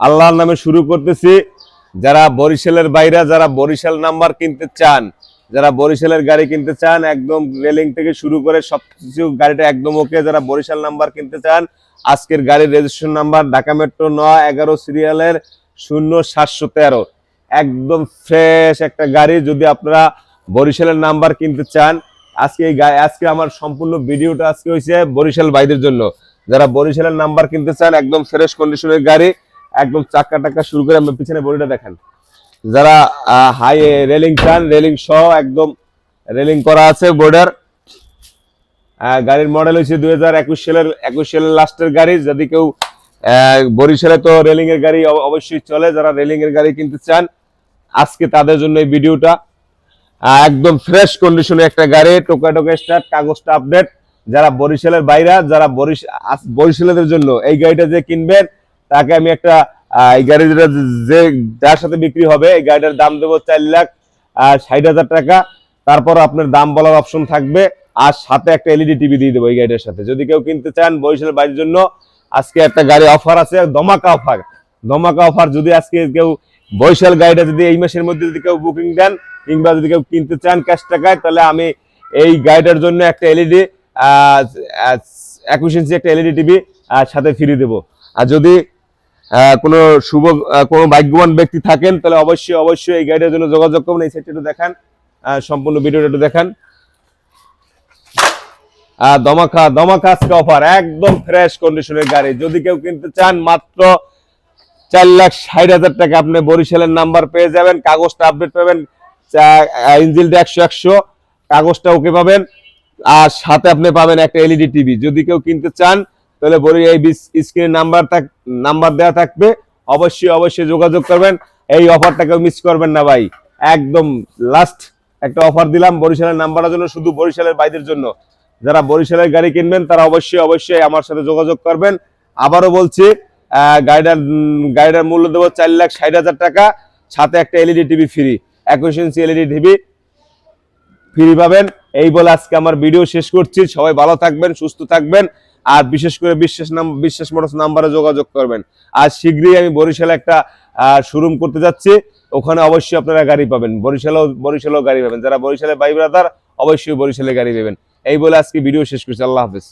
আল্লাহর নামে শুরু করতেছি। যারা বরিশালের বাইরে, যারা বরিশাল নাম্বার কিনতে চান, যারা বরিশালের গাড়ি কিনতে চান, একদম রেলিং থেকে শুরু করে সবকিছু গাড়িটা একদম ওকে যারা বরিশাল নাম্বার কিনতে চান, আজকের গাড়ির রেজিস্ট্রেশন নাম্বার ঢাকা মেট্রো নয় এগারো সিরিয়ালের শূন্য সাতশো তেরো। একদম ফ্রেশ একটা গাড়ি যদি আপনারা বরিশালের নাম্বার কিনতে চান, আজকে এই আজকে আমার সম্পূর্ণ ভিডিওটা আজকে হয়েছে বরিশাল ভাইদের জন্য। যারা বরিশালের নাম্বার কিনতে চান, একদম ফ্রেশ কন্ডিশনের গাড়ি একদম চাক্কা টাক্কা শুরু করে আমার পিছনে বডিটা দেখেন। যারা হাই রেলিং চান রেলিং সহ একদম রেলিং করা আছে বোর্ডার গাড়ির মডেল হচ্ছে দুই হাজার একুশ সালের একুশ সালের লাস্টের গাড়ি। যদি কেউ বরিশালে তো রেলিং এর গাড়ি অবশ্যই চলে। যারা রেলিং এর গাড়ি কিনতে চান, আজকে তাদের জন্য এই ভিডিওটা। একদম ফ্রেশ কন্ডিশনে একটা গাড়ি, টোকা টোকা স্টার্ট কাগজটা আপডেট যারা বরিশালের বাইরা, যারা বরিশ বরিশালের জন্য এই গাড়িটা যে কিনবেন তাকে আমি একটা এই গাড়ি যেটা যে যার সাথে বিক্রি হবে, এই গাড়িটার দাম দেবো চার লাখ ষাট হাজার টাকা। তারপর আপনার দাম বলার অপশন থাকবে। আর সাথে একটা এলইডি টিভি দিয়ে দেবো এই গাড়িটার সাথে। যদি কেউ কিনতে চান বরিশালের বাড়ির জন্য, আজকে একটা গাড়ি অফার আছে, ধমাকা অফার ধমাকা অফার যদি আজকে কেউ বরিশাল গাড়িটা যদি এই মাসের মধ্যে যদি কেউ বুকিং দেন, কিংবা যদি কেউ কিনতে চান ক্যাশ টাকায়, তাহলে আমি এই গাড়িটার জন্য একটা এলইডি একুশ ইঞ্চি একটা এলইডি টিভি সাথে ফ্রি দেবো। আর যদি কোনো শুভ কোনো ভাগ্যবান ব্যক্তি থাকেন, তাহলে অবশ্যই অবশ্যই এই গাড়িটার জন্য যোগাযোগ করবেন এই সাইটটা একটু দেখান সম্পূর্ণ ভিডিওটা একটু দেখান। দমাকা দমাকা আজকে অফার একদম ফ্রেশ কন্ডিশনের গাড়ি। যদি কেউ কিনতে চান, মাত্র চার লাখ ষাট হাজার টাকা আপনি বরিশালের নাম্বার পেয়ে যাবেন, কাগজটা আপডেট পাবেন ইঞ্জিলটা একশো একশো, কাগজটা ওকে পাবেন, আর সাথে আপনি পাবেন একটা এলইডি টিভি যদি কেউ কিনতে চান তাহলে বলি এই স্ক্রিনে নাম্বার নাম্বার দেওয়া থাকবে। অবশ্যই অবশ্যই যোগাযোগ করবেন। এই অফারটা কেউ মিস করবেন না ভাই। একদম লাস্ট একটা অফার দিলাম বরিশালের নাম্বারের জন্য, শুধু বরিশালের বাইদের জন্য। যারা বরিশালের গাড়ি কিনবেন, তারা অবশ্যই অবশ্যই আমার সাথে যোগাযোগ করবেন। আবারও বলছি গাড়িটার গাড়িটার মূল্য দেবো চার লাখ ষাট হাজার টাকা। সাথে একটা এলইডি টিভি ফ্রি একুশ ইঞ্চি এলইডি টিভি ফ্রি পাবেন। এই বলে আজকে আমার ভিডিও শেষ করছি। সবাই ভালো থাকবেন, সুস্থ থাকবেন। আর বিশেষ করে বিশ্বাস নাম বিশ্বাস মোটরস নাম্বারে যোগাযোগ করবেন। আর শীঘ্রই আমি বরিশালে একটা শোরুম করতে যাচ্ছি। ওখানে অবশ্যই আপনারা গাড়ি পাবেন। বরিশালেও বরিশালেও গাড়ি পাবেন। যারা বরিশালে বাই ব্রাদার অবশ্যই বরিশালে গাড়ি পাবেন। এই বলে আজকে ভিডিও শেষ করছি। আল্লাহ হাফেজ।